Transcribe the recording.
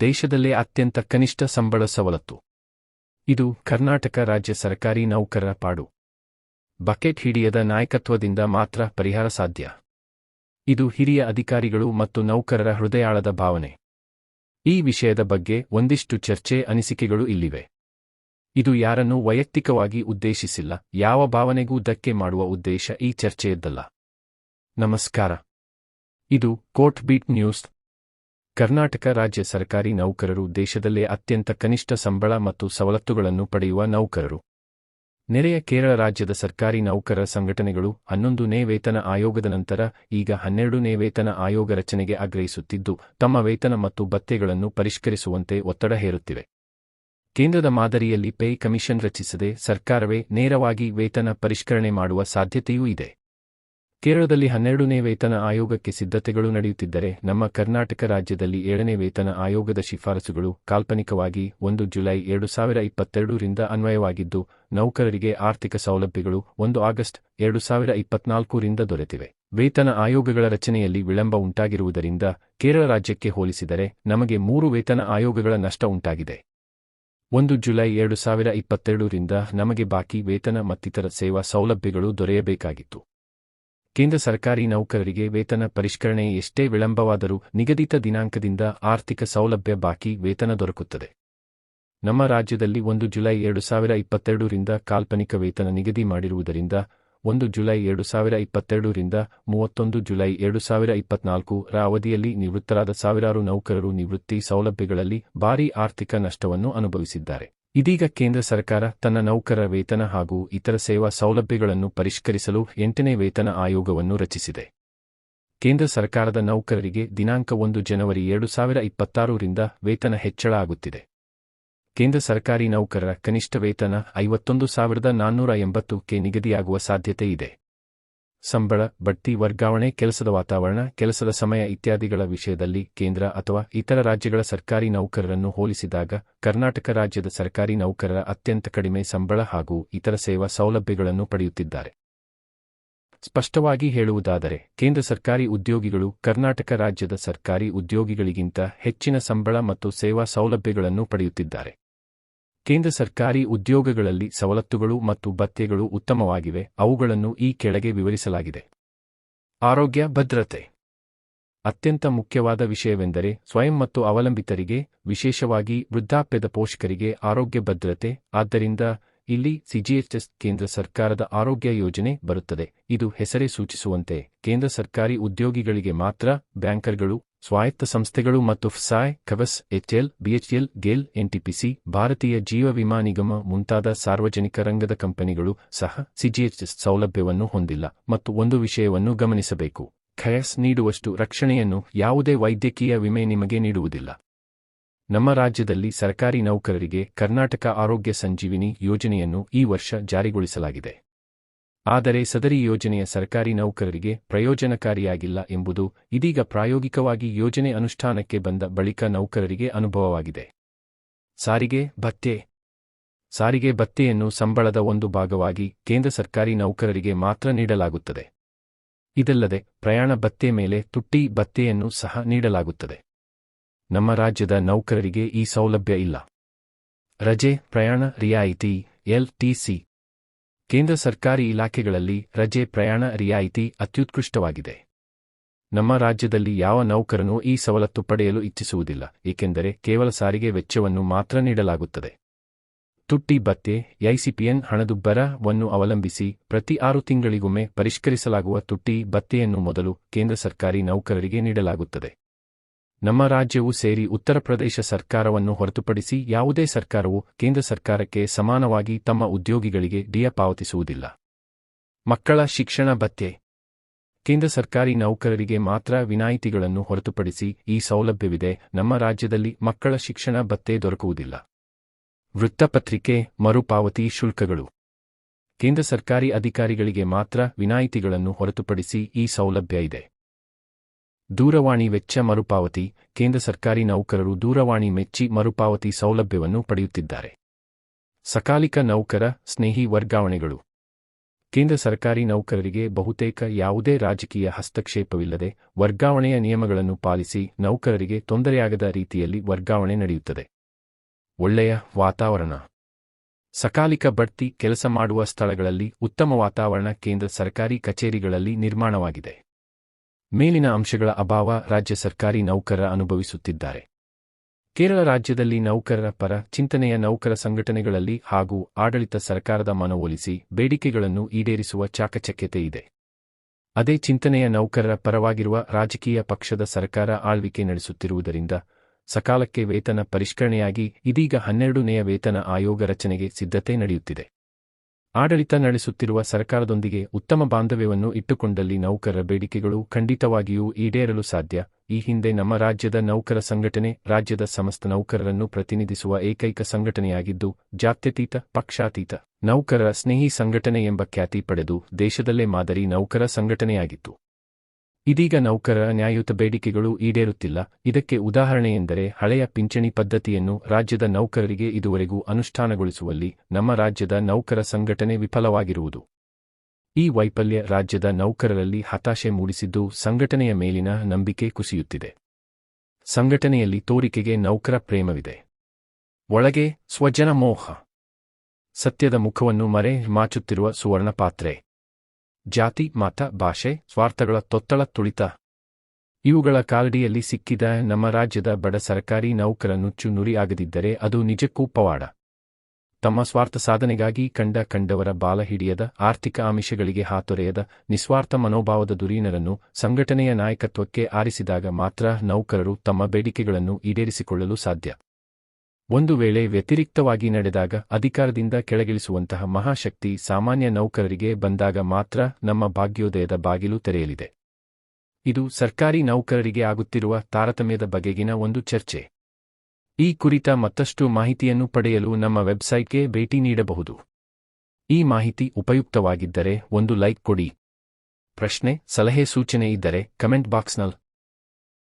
ದೇಶದಲ್ಲೇ ಅತ್ಯಂತ ಕನಿಷ್ಠ ಸಂಬಳ ಸವಲತ್ತು. ಇದು ಕರ್ನಾಟಕ ರಾಜ್ಯ ಸರ್ಕಾರಿ ನೌಕರರ ಪಾಡು. ಬಕೆಟ್ ಹಿಡಿಯದ ನಾಯಕತ್ವದಿಂದ ಮಾತ್ರ ಪರಿಹಾರ ಸಾಧ್ಯ. ಇದು ಹಿರಿಯ ಅಧಿಕಾರಿಗಳು ಮತ್ತು ನೌಕರರ ಹೃದಯಾಳದ ಭಾವನೆ. ಈ ವಿಷಯದ ಬಗ್ಗೆ ಒಂದಿಷ್ಟು ಚರ್ಚೆ ಅನಿಸಿಕೆಗಳು ಇಲ್ಲಿವೆ. ಇದು ಯಾರನ್ನು ವೈಯಕ್ತಿಕವಾಗಿ ಉದ್ದೇಶಿಸಿಲ್ಲ, ಯಾವ ಭಾವನೆಗೂ ಧಕ್ಕೆ ಮಾಡುವ ಉದ್ದೇಶ ಈ ಚರ್ಚೆಯದ್ದಲ್ಲ. ನಮಸ್ಕಾರ. ಇದು ಕೋರ್ಟ್ ಬೀಟ್ ನ್ಯೂಸ್. ಕರ್ನಾಟಕ ರಾಜ್ಯ ಸರ್ಕಾರಿ ನೌಕರರು ದೇಶದಲ್ಲೇ ಅತ್ಯಂತ ಕನಿಷ್ಠ ಸಂಬಳ ಮತ್ತು ಸವಲತ್ತುಗಳನ್ನು ಪಡೆಯುವ ನೌಕರರು. ನೆರೆಯ ಕೇರಳ ರಾಜ್ಯದ ಸರ್ಕಾರಿ ನೌಕರರ ಸಂಘಟನೆಗಳು ಹನ್ನೊಂದನೇ ವೇತನ ಆಯೋಗದ ನಂತರ ಈಗ ಹನ್ನೆರಡನೇ ವೇತನ ಆಯೋಗ ರಚನೆಗೆ ಆಗ್ರಹಿಸುತ್ತಿದ್ದು, ತಮ್ಮ ವೇತನ ಮತ್ತು ಭತ್ಯೆಗಳನ್ನು ಪರಿಷ್ಕರಿಸುವಂತೆ ಒತ್ತಡ ಹೇರುತ್ತಿವೆ. ಕೇಂದ್ರದ ಮಾದರಿಯಲ್ಲಿ ಪೇ ಕಮಿಷನ್ ರಚಿಸದೆ ಸರ್ಕಾರವೇ ನೇರವಾಗಿ ವೇತನ ಪರಿಷ್ಕರಣೆ ಮಾಡುವ ಸಾಧ್ಯತೆಯೂ ಇದೆ. ಕೇರಳದಲ್ಲಿ ಹನ್ನೆರಡನೇ ವೇತನ ಆಯೋಗಕ್ಕೆ ಸಿದ್ಧತೆಗಳು ನಡೆಯುತ್ತಿದ್ದರೆ ನಮ್ಮ ಕರ್ನಾಟಕ ರಾಜ್ಯದಲ್ಲಿ ಏಳನೇ ವೇತನ ಆಯೋಗದ ಶಿಫಾರಸುಗಳು ಕಾಲ್ಪನಿಕವಾಗಿ ಒಂದು ಜುಲೈ ಎರಡು ಸಾವಿರ ಇಪ್ಪತ್ತೆರಡರಿಂದ ಅನ್ವಯವಾಗಿದ್ದು, ನೌಕರರಿಗೆ ಆರ್ಥಿಕ ಸೌಲಭ್ಯಗಳು ಒಂದು ಆಗಸ್ಟ್ ಎರಡು ಸಾವಿರ ಇಪ್ಪತ್ನಾಲ್ಕರಿಂದ ದೊರೆತಿವೆ. ವೇತನ ಆಯೋಗಗಳ ರಚನೆಯಲ್ಲಿ ವಿಳಂಬ ಉಂಟಾಗಿರುವುದರಿಂದ ಕೇರಳ ರಾಜ್ಯಕ್ಕೆ ಹೋಲಿಸಿದರೆ ನಮಗೆ ಮೂರು ವೇತನ ಆಯೋಗಗಳ ನಷ್ಟ ಉಂಟಾಗಿದೆ. ಒಂದು ಜುಲೈ ಎರಡು ಸಾವಿರ ಇಪ್ಪತ್ತೆರಡರಿಂದ ನಮಗೆ ಬಾಕಿ ವೇತನ ಮತ್ತಿತರ ಸೇವಾ ಸೌಲಭ್ಯಗಳು ದೊರೆಯಬೇಕಾಗಿತ್ತು. ಕೇಂದ್ರ ಸರ್ಕಾರಿ ನೌಕರರಿಗೆ ವೇತನ ಪರಿಷ್ಕರಣೆ ಎಷ್ಟೇ ವಿಳಂಬವಾದರೂ ನಿಗದಿತ ದಿನಾಂಕದಿಂದ ಆರ್ಥಿಕ ಸೌಲಭ್ಯ ಬಾಕಿ ವೇತನ ದೊರಕುತ್ತದೆ. ನಮ್ಮ ರಾಜ್ಯದಲ್ಲಿ ಒಂದು ಜುಲೈ ಎರಡು ಸಾವಿರ ಇಪ್ಪತ್ತೆರಡರಿಂದ ಕಾಲ್ಪನಿಕ ವೇತನ ನಿಗದಿ ಮಾಡಿರುವುದರಿಂದ, ಒಂದು ಜುಲೈ ಎರಡು ಸಾವಿರ ಇಪ್ಪತ್ತೆರಡರಿಂದ ಮೂವತ್ತೊಂದು ಜುಲೈ ಎರಡು ಸಾವಿರ ಇಪ್ಪತ್ನಾಲ್ಕು ಅವಧಿಯಲ್ಲಿ ನಿವೃತ್ತರಾದ ಸಾವಿರಾರು ನೌಕರರು ನಿವೃತ್ತಿ ಸೌಲಭ್ಯಗಳಲ್ಲಿ ಭಾರೀ ಆರ್ಥಿಕ ನಷ್ಟವನ್ನು ಅನುಭವಿಸಿದ್ದಾರೆ. ಇದೀಗ ಕೇಂದ್ರ ಸರ್ಕಾರ ತನ್ನ ನೌಕರರ ವೇತನ ಹಾಗೂ ಇತರ ಸೇವಾ ಸೌಲಭ್ಯಗಳನ್ನು ಪರಿಷ್ಕರಿಸಲು ಎಂಟನೇ ವೇತನ ಆಯೋಗವನ್ನು ರಚಿಸಿದೆ. ಕೇಂದ್ರ ಸರ್ಕಾರದ ನೌಕರರಿಗೆ ದಿನಾಂಕ ಒಂದು ಜನವರಿ ಎರಡು ಸಾವಿರ ಇಪ್ಪತ್ತಾರರಿಂದ ವೇತನ ಹೆಚ್ಚಳ ಆಗುತ್ತಿದೆ. ಕೇಂದ್ರ ಸರ್ಕಾರಿ ನೌಕರರ ಕನಿಷ್ಠ ವೇತನ ಐವತ್ತೊಂದು ಸಾವಿರದ ನಾನ್ನೂರ ಕೆ ನಿಗದಿಯಾಗುವ ಸಾಧ್ಯತೆ ಇದೆ. ಸಂಬಳ, ಬಡ್ತಿ, ವರ್ಗಾವಣೆ, ಕೆಲಸದ ವಾತಾವರಣ, ಕೆಲಸದ ಸಮಯ ಇತ್ಯಾದಿಗಳ ವಿಷಯದಲ್ಲಿ ಕೇಂದ್ರ ಅಥವಾ ಇತರ ರಾಜ್ಯಗಳ ಸರ್ಕಾರಿ ನೌಕರರನ್ನು ಹೋಲಿಸಿದಾಗ ಕರ್ನಾಟಕ ರಾಜ್ಯದ ಸರ್ಕಾರಿ ನೌಕರರ ಅತ್ಯಂತ ಕಡಿಮೆ ಸಂಬಳ ಹಾಗೂ ಇತರ ಸೇವಾ ಸೌಲಭ್ಯಗಳನ್ನು ಪಡೆಯುತ್ತಿದ್ದಾರೆ. ಸ್ಪಷ್ಟವಾಗಿ ಹೇಳುವುದಾದರೆ, ಕೇಂದ್ರ ಸರ್ಕಾರಿ ಉದ್ಯೋಗಿಗಳು ಕರ್ನಾಟಕ ರಾಜ್ಯದ ಸರ್ಕಾರಿ ಉದ್ಯೋಗಿಗಳಿಗಿಂತ ಹೆಚ್ಚಿನ ಸಂಬಳ ಮತ್ತು ಸೇವಾ ಸೌಲಭ್ಯಗಳನ್ನು ಪಡೆಯುತ್ತಿದ್ದಾರೆ. ಕೇಂದ್ರ ಸರ್ಕಾರಿ ಉದ್ಯೋಗಗಳಲ್ಲಿ ಸವಲತ್ತುಗಳು ಮತ್ತು ಭತ್ಯೆಗಳು ಉತ್ತಮವಾಗಿವೆ. ಅವುಗಳನ್ನು ಈ ಕೆಳಗೆ ವಿವರಿಸಲಾಗಿದೆ. ಆರೋಗ್ಯ, ಭದ್ರತೆ. ಅತ್ಯಂತ ಮುಖ್ಯವಾದ ವಿಷಯವೆಂದರೆ ಸ್ವಯಂ ಮತ್ತು ಅವಲಂಬಿತರಿಗೆ, ವಿಶೇಷವಾಗಿ ವೃದ್ಧಾಪ್ಯದ ಪೋಷಕರಿಗೆ ಆರೋಗ್ಯ, ಭದ್ರತೆ. ಆದ್ದರಿಂದ ಇಲ್ಲಿ ಸಿಜಿಎಚ್ಎಸ್ ಕೇಂದ್ರ ಸರ್ಕಾರದ ಆರೋಗ್ಯ ಯೋಜನೆ ಬರುತ್ತದೆ. ಇದು ಹೆಸರೇ ಸೂಚಿಸುವಂತೆ ಕೇಂದ್ರ ಸರ್ಕಾರಿ ಉದ್ಯೋಗಿಗಳಿಗೆ ಮಾತ್ರ ಬ್ಯಾಂಕರ್ಗಳು ಸ್ವಾಯತ್ತ ಸಂಸ್ಥೆಗಳು ಮತ್ತು ಫ್ಸಾಯ್, ಕವಸ್ ಎಚ್ಎಲ್ ಬಿಎಚ್ಎಲ್ ಗೇಲ್ ಎನ್ಟಿಪಿಸಿ ಭಾರತೀಯ ಜೀವ ವಿಮಾ ನಿಗಮ ಮುಂತಾದ ಸಾರ್ವಜನಿಕ ರಂಗದ ಕಂಪನಿಗಳು ಸಹ ಸಿಜಿಎಚ್ಎಸ್ ಸೌಲಭ್ಯವನ್ನು ಹೊಂದಿಲ್ಲ ಮತ್ತು ಒಂದು ವಿಷಯವನ್ನು ಗಮನಿಸಬೇಕು. ಖಯಸ್ ನೀಡುವಷ್ಟು ರಕ್ಷಣೆಯನ್ನು ಯಾವುದೇ ವೈದ್ಯಕೀಯ ವಿಮೆ ನಿಮಗೆ ನೀಡುವುದಿಲ್ಲ. ನಮ್ಮ ರಾಜ್ಯದಲ್ಲಿ ಸರ್ಕಾರಿ ನೌಕರರಿಗೆ ಕರ್ನಾಟಕ ಆರೋಗ್ಯ ಸಂಜೀವಿನಿ ಯೋಜನೆಯನ್ನು ಈ ವರ್ಷ ಜಾರಿಗೊಳಿಸಲಾಗಿದೆ. ಆದರೆ ಸದರಿ ಯೋಜನೆಯ ಸರ್ಕಾರಿ ನೌಕರರಿಗೆ ಪ್ರಯೋಜನಕಾರಿಯಾಗಿಲ್ಲ ಎಂಬುದು ಇದೀಗ ಪ್ರಾಯೋಗಿಕವಾಗಿ ಯೋಜನೆ ಅನುಷ್ಠಾನಕ್ಕೆ ಬಂದ ಬಳಿಕ ನೌಕರರಿಗೆ ಅನುಭವವಾಗಿದೆ. ಸಾರಿಗೆ, ಭತ್ತೆ. ಸಾರಿಗೆ ಭತ್ತೆಯನ್ನು ಸಂಬಳದ ಒಂದು ಭಾಗವಾಗಿ ಕೇಂದ್ರ ಸರ್ಕಾರಿ ನೌಕರರಿಗೆ ಮಾತ್ರ ನೀಡಲಾಗುತ್ತದೆ. ಇದಲ್ಲದೆ ಪ್ರಯಾಣ ಭತ್ತೆ ಮೇಲೆ ತುಟ್ಟಿ ಭತ್ತೆಯನ್ನು ಸಹ ನೀಡಲಾಗುತ್ತದೆ. ನಮ್ಮ ರಾಜ್ಯದ ನೌಕರರಿಗೆ ಈ ಸೌಲಭ್ಯ ಇಲ್ಲ. ರಜೆ, ಪ್ರಯಾಣ, ರಿಯಾಯಿತಿ ಎಲ್ಟಿಸಿ ಕೇಂದ್ರ ಸರ್ಕಾರಿ ಇಲಾಖೆಗಳಲ್ಲಿ ರಜೆ ಪ್ರಯಾಣ ರಿಯಾಯಿತಿ ಅತ್ಯುತ್ಕೃಷ್ಟವಾಗಿದೆ. ನಮ್ಮ ರಾಜ್ಯದಲ್ಲಿ ಯಾವ ನೌಕರನೂ ಈ ಸವಲತ್ತು ಪಡೆಯಲು ಇಚ್ಛಿಸುವುದಿಲ್ಲ, ಏಕೆಂದರೆ ಕೇವಲ ಸಾರಿಗೆ ವೆಚ್ಚವನ್ನು ಮಾತ್ರ ನೀಡಲಾಗುತ್ತದೆ. ತುಟ್ಟಿ ಭತ್ತೆ, ಐಸಿಪಿಎನ್ ಹಣದುಬ್ಬರವನ್ನು ಅವಲಂಬಿಸಿ ಪ್ರತಿ ಆರು ತಿಂಗಳಿಗೊಮ್ಮೆ ಪರಿಷ್ಕರಿಸಲಾಗುವ ತುಟ್ಟಿ ಭತ್ತೆಯನ್ನು ಮೊದಲು ಕೇಂದ್ರ ಸರ್ಕಾರಿ ನೌಕರರಿಗೆ ನೀಡಲಾಗುತ್ತದೆ. ನಮ್ಮ ರಾಜ್ಯವು ಸೇರಿ ಉತ್ತರ ಪ್ರದೇಶ ಸರ್ಕಾರವನ್ನು ಹೊರತುಪಡಿಸಿ ಯಾವುದೇ ಸರ್ಕಾರವು ಕೇಂದ್ರ ಸರ್ಕಾರಕ್ಕೆ ಸಮಾನವಾಗಿ ತಮ್ಮ ಉದ್ಯೋಗಿಗಳಿಗೆ ಡಿಯ ಪಾವತಿಸುವುದಿಲ್ಲ. ಮಕ್ಕಳ ಶಿಕ್ಷಣ ಭತ್ಯೆ. ಕೇಂದ್ರ ಸರ್ಕಾರಿ ನೌಕರರಿಗೆ ಮಾತ್ರ ವಿನಾಯಿತಿಗಳನ್ನು ಹೊರತುಪಡಿಸಿ ಈ ಸೌಲಭ್ಯವಿದೆ, ನಮ್ಮ ರಾಜ್ಯದಲ್ಲಿ ಮಕ್ಕಳ ಶಿಕ್ಷಣ ಭತ್ಯೆ ದೊರಕುವುದಿಲ್ಲ. ವೃತ್ತಪತ್ರಿಕೆ, ಮರುಪಾವತಿ ಶುಲ್ಕಗಳು. ಕೇಂದ್ರ ಸರ್ಕಾರಿ ಅಧಿಕಾರಿಗಳಿಗೆ ಮಾತ್ರ ವಿನಾಯಿತಿಗಳನ್ನು ಹೊರತುಪಡಿಸಿ ಈ ಸೌಲಭ್ಯ ಇದೆ. ದೂರವಾಣಿ ವೆಚ್ಚ ಮರುಪಾವತಿ, ಕೇಂದ್ರ ಸರ್ಕಾರಿ ನೌಕರರು ದೂರವಾಣಿ ಮೆಚ್ಚಿ ಮರುಪಾವತಿ ಸೌಲಭ್ಯವನ್ನು ಪಡೆಯುತ್ತಿದ್ದಾರೆ. ಸಕಾಲಿಕ ನೌಕರ ಸ್ನೇಹಿ ವರ್ಗಾವಣೆಗಳು. ಕೇಂದ್ರ ಸರ್ಕಾರಿ ನೌಕರರಿಗೆ ಬಹುತೇಕ ಯಾವುದೇ ರಾಜಕೀಯ ಹಸ್ತಕ್ಷೇಪವಿಲ್ಲದೆ ವರ್ಗಾವಣೆಯ ನಿಯಮಗಳನ್ನು ಪಾಲಿಸಿ ನೌಕರರಿಗೆ ತೊಂದರೆಯಾಗದ ರೀತಿಯಲ್ಲಿ ವರ್ಗಾವಣೆ ನಡೆಯುತ್ತದೆ. ಒಳ್ಳೆಯ ವಾತಾವರಣ. ಸಕಾಲಿಕ ಬಡ್ತಿ ಕೆಲಸ ಮಾಡುವ ಸ್ಥಳಗಳಲ್ಲಿ ಉತ್ತಮ ವಾತಾವರಣ ಕೇಂದ್ರ ಸರ್ಕಾರಿ ಕಚೇರಿಗಳಲ್ಲಿ ನಿರ್ಮಾಣವಾಗಿದೆ. ಮೇಲಿನ ಅಂಶಗಳ ಅಭಾವ ರಾಜ್ಯ ಸರ್ಕಾರಿ ನೌಕರ ಅನುಭವಿಸುತ್ತಿದ್ದಾರೆ. ಕೇರಳ ರಾಜ್ಯದಲ್ಲಿ ನೌಕರರ ಪರ ಚಿಂತನೆಯ ನೌಕರ ಸಂಘಟನೆಗಳಲ್ಲಿ ಹಾಗೂ ಆಡಳಿತ ಸರ್ಕಾರದ ಮನವೊಲಿಸಿ ಬೇಡಿಕೆಗಳನ್ನು ಈಡೇರಿಸುವ ಚಾಕಚಕ್ಯತೆ ಇದೆ. ಅದೇ ಚಿಂತನೆಯ ನೌಕರರ ಪರವಾಗಿರುವ ರಾಜಕೀಯ ಪಕ್ಷದ ಸರ್ಕಾರ ಆಳ್ವಿಕೆ ನಡೆಸುತ್ತಿರುವುದರಿಂದ ಸಕಾಲಕ್ಕೆ ವೇತನ ಪರಿಷ್ಕರಣೆಯಾಗಿ ಇದೀಗ ಹನ್ನೆರಡನೆಯ ವೇತನ ಆಯೋಗ ರಚನೆಗೆ ಸಿದ್ಧತೆ ನಡೆಯುತ್ತಿದೆ. ಆಡಳಿತ ನಡೆಸುತ್ತಿರುವ ಸರ್ಕಾರದೊಂದಿಗೆ ಉತ್ತಮ ಬಾಂಧವ್ಯವನ್ನು ಇಟ್ಟುಕೊಂಡಲ್ಲಿ ನೌಕರರ ಬೇಡಿಕೆಗಳು ಖಂಡಿತವಾಗಿಯೂ ಈಡೇರಲು ಸಾಧ್ಯ. ಈ ಹಿಂದೆ ನಮ್ಮ ರಾಜ್ಯದ ನೌಕರ ಸಂಘಟನೆ, ರಾಜ್ಯದ ಸಮಸ್ತ ನೌಕರರನ್ನು ಪ್ರತಿನಿಧಿಸುವ ಏಕೈಕ ಸಂಘಟನೆಯಾಗಿದ್ದು, ಜಾತ್ಯತೀತ, ಪಕ್ಷಾತೀತ, ನೌಕರರ ಸ್ನೇಹಿ ಸಂಘಟನೆ ಎಂಬ ಖ್ಯಾತಿ ಪಡೆದು ದೇಶದಲ್ಲೇ ಮಾದರಿ ನೌಕರ ಸಂಘಟನೆಯಾಗಿತ್ತು. ಇದೀಗ ನೌಕರರ ನ್ಯಾಯಯುತ ಬೇಡಿಕೆಗಳು ಈಡೇರುತ್ತಿಲ್ಲ. ಇದಕ್ಕೆ ಉದಾಹರಣೆಯೆಂದರೆ ಹಳೆಯ ಪಿಂಚಣಿ ಪದ್ಧತಿಯನ್ನು ರಾಜ್ಯದ ನೌಕರರಿಗೆ ಇದುವರೆಗೂ ಅನುಷ್ಠಾನಗೊಳಿಸುವಲ್ಲಿ ನಮ್ಮ ರಾಜ್ಯದ ನೌಕರ ಸಂಘಟನೆ ವಿಫಲವಾಗಿರುವುದು. ಈ ವೈಫಲ್ಯ ರಾಜ್ಯದ ನೌಕರರಲ್ಲಿ ಹತಾಶೆ ಮೂಡಿಸಿದ್ದು ಸಂಘಟನೆಯ ಮೇಲಿನ ನಂಬಿಕೆ ಕುಸಿಯುತ್ತಿದೆ. ಸಂಘಟನೆಯಲ್ಲಿ ತೋರಿಕೆಗೆ ನೌಕರ ಪ್ರೇಮವಿದೆ. ಒಳಗೆ ಸ್ವಜನ ಮೋಹ ಸತ್ಯದ ಮುಖವನ್ನು ಮರೆ ಮಾಚುತ್ತಿರುವ ಸುವರ್ಣ ಪಾತ್ರೆ ಜಾತಿ, ಮತ, ಭಾಷೆ, ಸ್ವಾರ್ಥಗಳ ತೊತ್ತಳ ತುಳಿತ. ಇವುಗಳ ಕಾಲಡಿಯಲ್ಲಿ ಸಿಕ್ಕಿದ ನಮ್ಮ ರಾಜ್ಯದ ಬಡ ಸರ್ಕಾರಿ ನೌಕರ ನುಚ್ಚು ನುರಿಯಾಗದಿದ್ದರೆ ಅದು ನಿಜಕ್ಕೂ ಪವಾಡ. ತಮ್ಮ ಸ್ವಾರ್ಥ ಸಾಧನೆಗಾಗಿ ಕಂಡ ಕಂಡವರ ಬಾಲ ಹಿಡಿಯದ, ಆರ್ಥಿಕ ಆಮಿಷಗಳಿಗೆ ಹಾತೊರೆಯದ, ನಿಸ್ವಾರ್ಥ ಮನೋಭಾವದ ದುರೀನರನ್ನು ಸಂಘಟನೆಯ ನಾಯಕತ್ವಕ್ಕೆ ಆರಿಸಿದಾಗ ಮಾತ್ರ ನೌಕರರು ತಮ್ಮ ಬೇಡಿಕೆಗಳನ್ನು ಈಡೇರಿಸಿಕೊಳ್ಳಲು ಸಾಧ್ಯ. ಒಂದು ವೇಳೆ ವ್ಯತಿರಿಕ್ತವಾಗಿ ನಡೆದಾಗ ಅಧಿಕಾರದಿಂದ ಕೆಳಗಿಳಿಸುವಂತಹ ಮಹಾಶಕ್ತಿ ಸಾಮಾನ್ಯ ನೌಕರರಿಗೆ ಬಂದಾಗ ಮಾತ್ರ ನಮ್ಮ ಭಾಗ್ಯೋದಯದ ಬಾಗಿಲು ತೆರೆಯಲಿದೆ. ಇದು ಸರ್ಕಾರಿ ನೌಕರರಿಗೆ ಆಗುತ್ತಿರುವ ತಾರತಮ್ಯದ ಬಗೆಗಿನ ಒಂದು ಚರ್ಚೆ. ಈ ಕುರಿತ ಮತ್ತಷ್ಟು ಮಾಹಿತಿಯನ್ನು ಪಡೆಯಲು ನಮ್ಮ ವೆಬ್ಸೈಟ್ಗೆ ಭೇಟಿ ನೀಡಬಹುದು. ಈ ಮಾಹಿತಿ ಉಪಯುಕ್ತವಾಗಿದ್ದರೆ ಒಂದು ಲೈಕ್ ಕೊಡಿ. ಪ್ರಶ್ನೆ, ಸಲಹೆ ಸೂಚನೆ ಇದ್ದರೆ ಕಮೆಂಟ್ ಬಾಕ್ಸ್ನಲ್ಲಿ.